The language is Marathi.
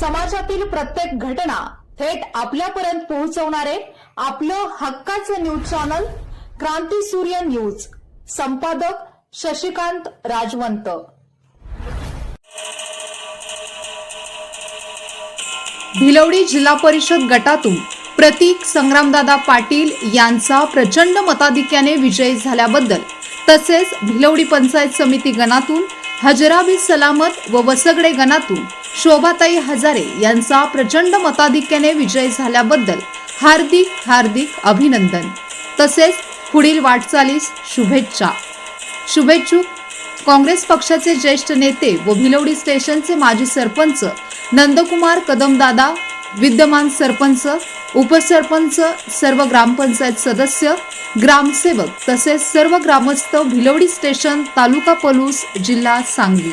समाजातील प्रत्येक घटना थेट आपल्यापर्यंत पोहोचवणारे आपलं हक्काचं न्यूज चॅनल क्रांती सूर्य न्यूज. संपादक शशिकांत राजवंत. भिलवडी जिल्हा परिषद गटातून प्रतीक संग्रामदादा पाटील यांचा प्रचंड मताधिक्याने विजय झाल्याबद्दल तसेच भिलवडी पंचायत समिती गणातून हजराबी सलामत व वसगडे गणातून शोभाताई हजारे यांचा प्रचंड मताधिक्याने विजय झाल्याबद्दल हार्दिक हार्दिक अभिनंदन. तसेच पुढील वाटचालीस शुभेच्छा. शुभेच्छुक. काँग्रेस पक्षाचे ज्येष्ठ नेते व भिलवडी स्टेशनचे माजी सरपंच नंदकुमार कदमदादा विद्यमान सरपंच उपसरपंच सर्व ग्रामपंचायत सदस्य ग्रामसेवक तसेच सर्व ग्रामस्थ भिलवडी स्टेशन तालुका पलूस जिल्हा सांगली.